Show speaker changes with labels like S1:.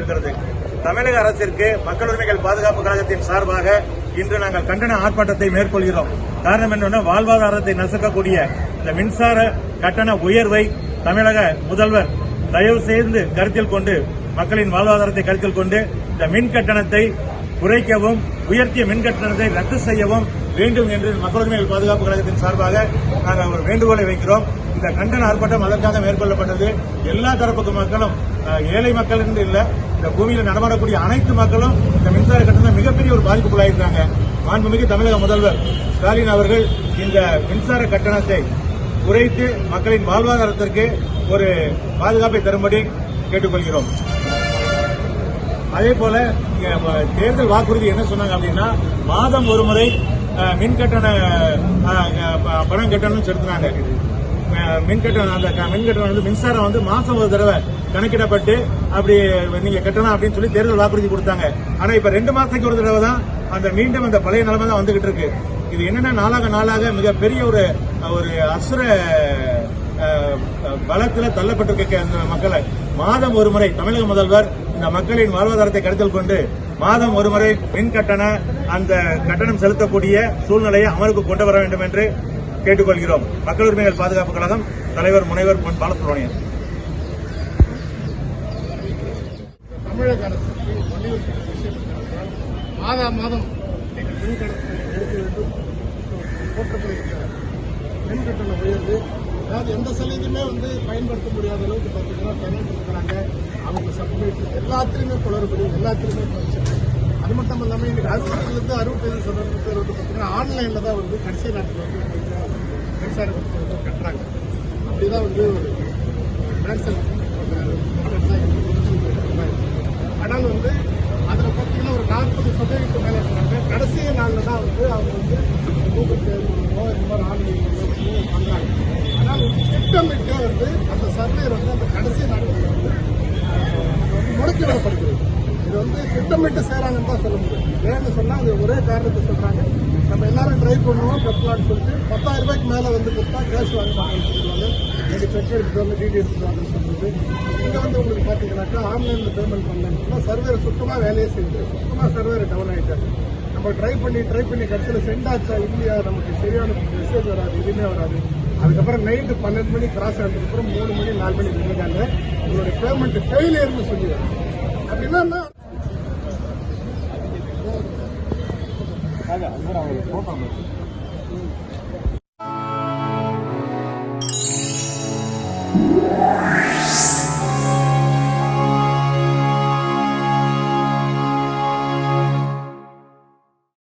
S1: கொண்டிருக்கிறது தமிழக அரசிற்கு மக்கள் உரிமைகள் பாதுகாப்பு கழகத்தின் சார்பாக இன்று நாங்கள் கண்டன ஆர்ப்பாட்டத்தை மேற்கொள்கிறோம். காரணம் என்னன்னா வாழ்வாதாரத்தை நசுக்கக்கூடிய இந்த மின்சார கட்டண உயர்வை தமிழக முதல்வர் தயவு செய்து கருத்தில் கொண்டு மக்களின் வாழ்வாதாரத்தை கருத்தில் கொண்டு இந்த மின் கட்டணத்தை குறைக்கவும் உயர்த்திய மின் கட்டணத்தை ரத்து செய்யவும் வேண்டும் என்று மக்கள் உரிமைகள் பாதுகாப்பு கழகத்தின் சார்பாக நாங்கள் ஒரு வேண்டுகோளை வைக்கிறோம். இந்த கண்டன ஆர்ப்பாட்டம் அதற்காக மேற்கொள்ளப்பட்டது. எல்லா தரப்பு மக்களும் ஏழை மக்கள் என்று இல்லை இந்த பூமியில் நடமாடக்கூடிய அனைத்து மக்களும் இந்த மின்சார கட்டணம் மிகப்பெரிய ஒரு பாதிப்புக்குள்ளாயிருக்காங்க மாண்புமிகு தமிழக முதல்வர் ஸ்டாலின் அவர்கள் இந்த மின்சார கட்டணத்தை குறைத்து மக்களின் வாழ்வாதாரத்திற்கு ஒரு பாதுகாப்பை தரும்படி கேட்டுக்கொள்கிறோம். அதே போல தேர்தல் வாக்குறுதி என்ன சொன்னாங்க அப்படின்னா மாதம் ஒரு முறை மின் கட்டண பணம் கட்டணம் செலுத்தினாங்க. மின் கட்டணம் அந்த மின் கட்டணம் வந்து மின்சாரம் வந்து மாசம் ஒரு தடவை கணக்கிடப்பட்டு அப்படி நீங்க கட்டணும் அப்படின்னு சொல்லி தேர்தல் வாக்குறுதி கொடுத்தாங்க. ஆனா இப்ப ரெண்டு மாசத்துக்கு ஒரு தடவை தான் அந்த மீண்டும் அந்த பழைய நிலைமை தான் வந்துகிட்டு இருக்கு. இது என்னன்னா நாளாக நாளாக மிகப்பெரிய ஒரு ஒரு அசுர பலத்தில் தள்ளப்பட்டிருக்க மக்களை மாதம் ஒரு முறை தமிழக முதல்வர் இந்த மக்களின் வாழ்வாதாரத்தை கருத்தில் கொண்டு மாதம் ஒருமுறை மின் கட்டண அந்த கட்டணம் செலுத்தக்கூடிய சூழ்நிலையை அமலுக்கு கொண்டு வர வேண்டும் என்று கேட்டுக்கொள்கிறோம். மக்கள் உரிமைகள் பாதுகாப்பு கழகம் தலைவர் முனைவர் பொன் பாலசுப்ரமணியன்.
S2: தமிழக அரசு மாதம் மாதா மாதம் மின் கட்டணம் எடுக்க வேண்டும். மின் கட்டண உயர்வு. அதாவது எந்த சலுகையுமே வந்து பயன்படுத்த முடியாத அளவுக்கு பார்த்தீங்கன்னா பயன்படுத்துகிறாங்க இருக்கிறாங்க அவங்க எல்லாத்துலேயுமே குளறுபடி எல்லாத்துலேயுமே பிரச்சனை. அது மட்டும் இல்லாமல் இன்னைக்கு அறுபதுலேருந்து அறுபத்தைந்து சதவீதம் பேர் வந்து பார்த்தீங்கன்னா ஆன்லைனில் தான் வந்து கடைசி நாட்டில் வந்து மின்சார கட்டுறாங்க. அப்படி தான் வந்து ஒரு மேன்சல் ஆனால் வந்து அதில் பார்த்தீங்கன்னா ஒரு நாற்பது சதவீதத்துக்கு மேலே இருக்கிறாங்க கடைசி நாளில் தான் வந்து அவங்க வந்து கூகுள் பே மூலமோ இந்த மாதிரி ஆன்லைன் மூலமோ பண்ணுறாங்க ஆனால் வந்து திட்டமிட்டு வந்து அந்த சர்வே வந்து அந்த கடைசி அது இது வந்து திட்டமிட்டு செய்கிறாங்கன்னு தான் சொல்ல முடியும். ஏன்னு சொன்னால் அது ஒரே காரணத்தை சொல்கிறாங்க நம்ம எல்லாரும் ட்ரை பண்ணுவோம் கட்டலான்னு சொல்லிட்டு பத்தாயிரம் ரூபாய்க்கு மேலே வந்து கொடுத்தா கேஷ் வாங்க மாட்டேன்னு சொல்லுவாங்க நீங்கள் செக் எடுத்துட்டு வந்து டிடி எடுத்துட்டு வாங்கன்னு சொல்றது. இங்கே வந்து உங்களுக்கு பார்த்தீங்கன்னாக்கா ஆன்லைனில் பேமெண்ட் பண்ணாங்கன்னா சர்வேர் சுத்தமாக வேலையே செய்யுது சுத்தமாக சர்வேர் டவுன் ஆகிட்டாரு நம்ம ட்ரை பண்ணி ட்ரை பண்ணி கடைசியில் சென்ட் ஆச்சா இல்லையா? நமக்கு சரியான மெசேஜ் வராது எதுவுமே வராது. அதுக்கப்புறம் நைட்டு பன்னெண்டு மணி கிராஸ் ஆனதுக்கப்புறம் மூணு மணி நாலு மணி நின்றுட்டாங்க உங்களுடைய பேமெண்ட் ஃபெயிலியர்னு சொல்லிடுறாங்க. அப்படின்னா
S1: அவங்களுக்கு போட்டாங்க Yeah.